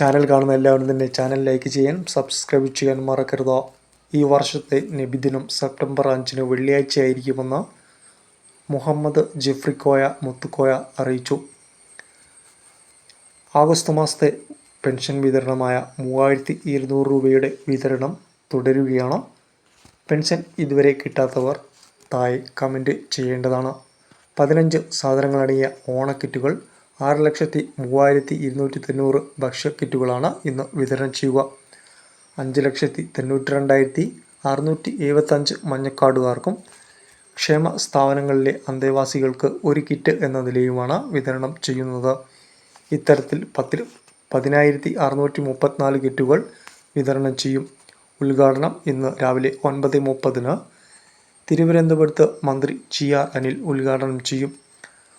Channel കാണുന്ന എല്ലാവരും തന്നെ ചാനൽ ലൈക്ക് ചെയ്യാൻ സബ്സ്ക്രൈബ് ചെയ്യാൻ മറക്കരുത്. ഈ വർഷത്തെ നബിദിനം സെപ്റ്റംബർ അഞ്ചിന് വെള്ളിയാഴ്ചയായിരിക്കുമെന്ന് മുഹമ്മദ് ജിഫ്രിക്കോയ മുത്തുക്കോയ അറിയിച്ചു. ആഗസ്റ്റ് മാസത്തെ പെൻഷൻ വിതരണമായ മൂവായിരത്തി ഇരുന്നൂറ് രൂപയുടെ വിതരണം തുടരുകയാണ്. പെൻഷൻ ഇതുവരെ കിട്ടാത്തവർ താഴെ കമന്റ് ചെയ്യേണ്ടതാണ്. പതിനഞ്ച് സാധനങ്ങളടങ്ങിയ ഓണക്കിറ്റുകൾ ആറ് ലക്ഷത്തി മൂവായിരത്തി ഇരുന്നൂറ്റി തൊണ്ണൂറ് ഭക്ഷ്യ കിറ്റുകളാണ് ഇന്ന് വിതരണം ചെയ്യുക. അഞ്ച് ലക്ഷത്തി തൊണ്ണൂറ്റി രണ്ടായിരത്തി അറുന്നൂറ്റി എഴുപത്തഞ്ച് മഞ്ഞക്കാടുകാർക്കും ക്ഷേമ സ്ഥാപനങ്ങളിലെ അന്തേവാസികൾക്ക് ഒരു കിറ്റ് എന്ന നിലയുമാണ് വിതരണം ചെയ്യുന്നത്. ഇത്തരത്തിൽ പത്തിൽ പതിനായിരത്തി അറുന്നൂറ്റി മുപ്പത്തിനാല് കിറ്റുകൾ വിതരണം ചെയ്യും. ഉദ്ഘാടനം ഇന്ന് രാവിലെ ഒൻപത് മുപ്പതിന് തിരുവനന്തപുരത്ത് മന്ത്രി ജി ആർ അനിൽ ഉദ്ഘാടനം ചെയ്യും.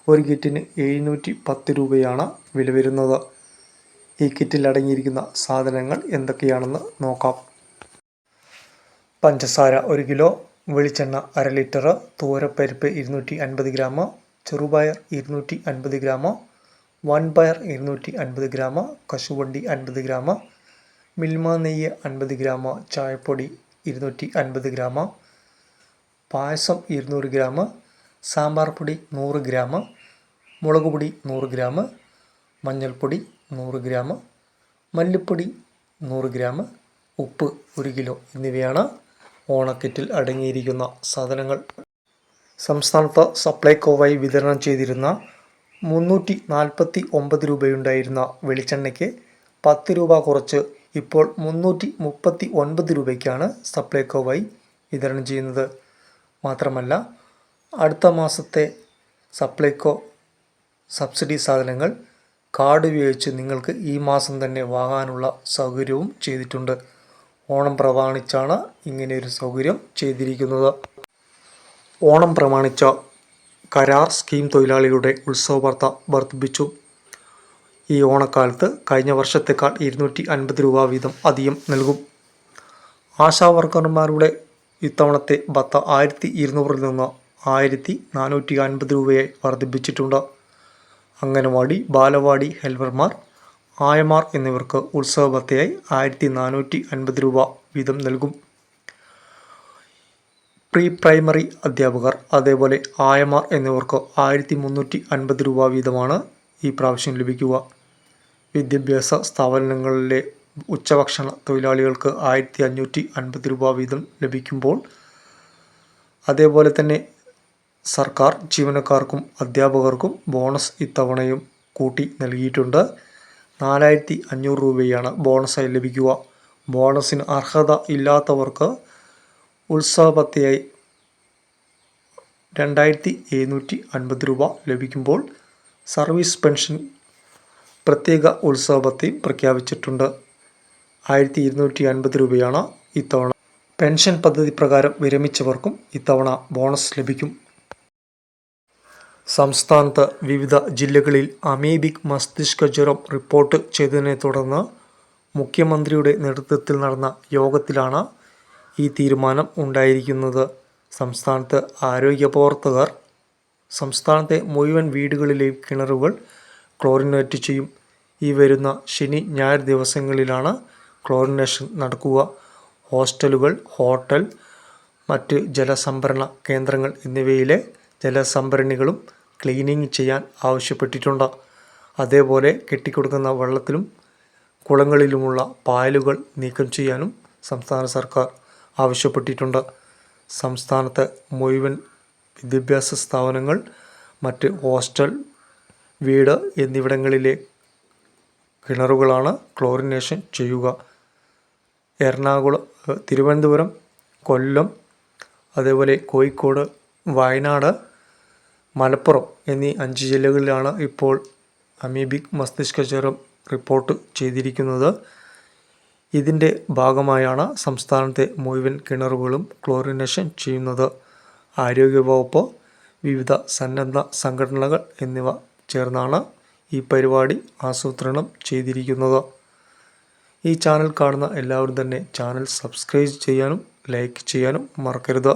ഒരു കിറ്റിന് എഴുന്നൂറ്റി പത്ത് രൂപയാണ് വില വരുന്നത്. ഈ കിറ്റിൽ അടങ്ങിയിരിക്കുന്ന സാധനങ്ങൾ എന്തൊക്കെയാണെന്ന് നോക്കാം. പഞ്ചസാര ഒരു കിലോ വെളിച്ചെണ്ണ അര ലിറ്റർ തോരപ്പരിപ്പ് ഇരുന്നൂറ്റി അൻപത് ഗ്രാം ചെറുപയർ ഇരുന്നൂറ്റി അൻപത് ഗ്രാം വൻപയർ ഇരുന്നൂറ്റി അൻപത് ഗ്രാം കശുവണ്ടി അൻപത് ഗ്രാം മിൽമ നെയ്യ് അൻപത് ഗ്രാം ചായപ്പൊടി ഇരുന്നൂറ്റി അൻപത് ഗ്രാം പായസം ഇരുന്നൂറ് ഗ്രാം സാമ്പാർ പൊടി നൂറ് ഗ്രാം മുളക് പൊടി നൂറ് ഗ്രാം മഞ്ഞൾപ്പൊടി നൂറ് ഗ്രാം മല്ലിപ്പൊടി നൂറ് ഗ്രാം ഉപ്പ് ഒരു കിലോ എന്നിവയാണ് ഓണക്കിറ്റിൽ അടങ്ങിയിരിക്കുന്ന സാധനങ്ങൾ. സംസ്ഥാനത്ത് സപ്ലൈകോവായി വിതരണം ചെയ്തിരുന്ന മുന്നൂറ്റി നാൽപ്പത്തി ഒമ്പത് രൂപയുണ്ടായിരുന്ന വെളിച്ചെണ്ണയ്ക്ക് പത്ത് രൂപ കുറച്ച് ഇപ്പോൾ മുന്നൂറ്റി മുപ്പത്തി ഒൻപത് രൂപയ്ക്കാണ് സപ്ലൈകോവായി വിതരണം ചെയ്യുന്നത്. മാത്രമല്ല അടുത്ത മാസത്തെ സപ്ലൈകോ സബ്സിഡി സാധനങ്ങൾ കാർഡ് ഉപയോഗിച്ച് നിങ്ങൾക്ക് ഈ മാസം തന്നെ വാങ്ങാനുള്ള സൗകര്യവും ചെയ്തിട്ടുണ്ട്. ഓണം പ്രമാണിച്ചാണ് ഇങ്ങനെയൊരു സൗകര്യം ചെയ്തിരിക്കുന്നത്. ഓണം പ്രമാണിച്ച കരാർ സ്കീം തൊഴിലാളികളുടെ ഉത്സവവാർത്ത വർദ്ധിപ്പിച്ചു. ഈ ഓണക്കാലത്ത് കഴിഞ്ഞ വർഷത്തേക്കാൾ ഇരുന്നൂറ്റി അൻപത് രൂപ വീതം അധികം നൽകും. ആശാ വർക്കർമാരുടെ ഇത്തവണത്തെ ഭത്ത ആയിരത്തി ഇരുന്നൂറിൽ നിന്ന് ആയിരത്തി നാനൂറ്റി അൻപത് രൂപയെ വർദ്ധിപ്പിച്ചിട്ടുണ്ട്. അംഗനവാടി ബാലവാടി ഹെൽപ്പർമാർ ആയമാർ എന്നിവർക്ക് ഉത്സവ ഭത്തയായി ആയിരത്തി നാനൂറ്റി അൻപത് രൂപ വീതം നൽകും. പ്രീ പ്രൈമറി അധ്യാപകർ അതേപോലെ ആയമാർ എന്നിവർക്ക് ആയിരത്തി മുന്നൂറ്റി അൻപത് രൂപ വീതമാണ് ഈ പ്രാവശ്യം ലഭിക്കുക. വിദ്യാഭ്യാസ സ്ഥാപനങ്ങളിലെ ഉച്ചഭക്ഷണ തൊഴിലാളികൾക്ക് ആയിരത്തി അഞ്ഞൂറ്റി അൻപത് രൂപ വീതം ലഭിക്കുമ്പോൾ അതേപോലെ തന്നെ സർക്കാർ ജീവനക്കാർക്കും അധ്യാപകർക്കും ബോണസ് ഇത്തവണയും കൂട്ടി നൽകിയിട്ടുണ്ട്. നാലായിരത്തി അഞ്ഞൂറ് രൂപയാണ് ബോണസായി ലഭിക്കുക. ബോണസിന് അർഹത ഇല്ലാത്തവർക്ക് ഉത്സവപത്തിയായി രണ്ടായിരത്തി എഴുന്നൂറ്റി അൻപത് രൂപ ലഭിക്കുമ്പോൾ സർവീസ് പെൻഷൻ പ്രത്യേക ഉത്സവപത്തിയും പ്രഖ്യാപിച്ചിട്ടുണ്ട്. ആയിരത്തി ഇരുന്നൂറ്റി അൻപത് രൂപയാണ് ഇത്തവണ. പെൻഷൻ പദ്ധതി പ്രകാരം വിരമിച്ചവർക്കും ഇത്തവണ ബോണസ് ലഭിക്കും. സംസ്ഥാനത്ത് വിവിധ ജില്ലകളിൽ അമീബിക് മസ്തിഷ്ക ജ്വരം റിപ്പോർട്ട് ചെയ്തതിനെ തുടർന്ന് മുഖ്യമന്ത്രിയുടെ നേതൃത്വത്തിൽ നടന്ന യോഗത്തിലാണ് ഈ തീരുമാനം ഉണ്ടായിരിക്കുന്നത്. സംസ്ഥാനത്ത് ആരോഗ്യ പ്രവർത്തകർ സംസ്ഥാനത്തെ മുഴുവൻ വീടുകളിലെയും കിണറുകൾ ക്ലോറിനേറ്റ് ചെയ്യും. ഈ വരുന്ന ശനി ഞായർ ദിവസങ്ങളിലാണ് ക്ലോറിനേഷൻ നടക്കുക. ഹോസ്റ്റലുകൾ ഹോട്ടൽ മറ്റ് ജലസംഭരണ കേന്ദ്രങ്ങൾ എന്നിവയിലെ ജലസംഭരണികളും ക്ലീനിങ് ചെയ്യാൻ ആവശ്യപ്പെട്ടിട്ടുണ്ട്. അതേപോലെ കെട്ടിക്കൊടുക്കുന്ന വെള്ളത്തിലും കുളങ്ങളിലുമുള്ള പായലുകൾ നീക്കം ചെയ്യാനും സംസ്ഥാന സർക്കാർ ആവശ്യപ്പെട്ടിട്ടുണ്ട്. സംസ്ഥാനത്തെ മുഴുവൻ വിദ്യാഭ്യാസ സ്ഥാപനങ്ങൾ മറ്റ് ഹോസ്റ്റൽ വീട് എന്നിവിടങ്ങളിലെ കിണറുകളാണ് ക്ലോറിനേഷൻ ചെയ്യുക. എറണാകുളം തിരുവനന്തപുരം കൊല്ലം അതേപോലെ കോഴിക്കോട് വയനാട് മലപ്പുറം എന്നീ അഞ്ച് ജില്ലകളിലാണ് ഇപ്പോൾ അമീബിക് മസ്തിഷ്ക ജ്വരം റിപ്പോർട്ട് ചെയ്തിരിക്കുന്നത്. ഇതിന്റെ ഭാഗമായാണ് സംസ്ഥാനത്തെ മുഴുവൻ കിണറുകളും ക്ലോറിനേഷൻ ചെയ്യുന്നത്. ആരോഗ്യവകുപ്പ് വിവിധ സന്നദ്ധ സംഘടനകൾ എന്നിവ ചേർന്നാണ് ഈ പരിപാടി ആസൂത്രണം ചെയ്തിരിക്കുന്നത്. ഈ ചാനൽ കാണുന്ന എല്ലാവരും തന്നെ ചാനൽ സബ്സ്ക്രൈബ് ചെയ്യാനും ലൈക്ക് ചെയ്യാനും മറക്കരുത്.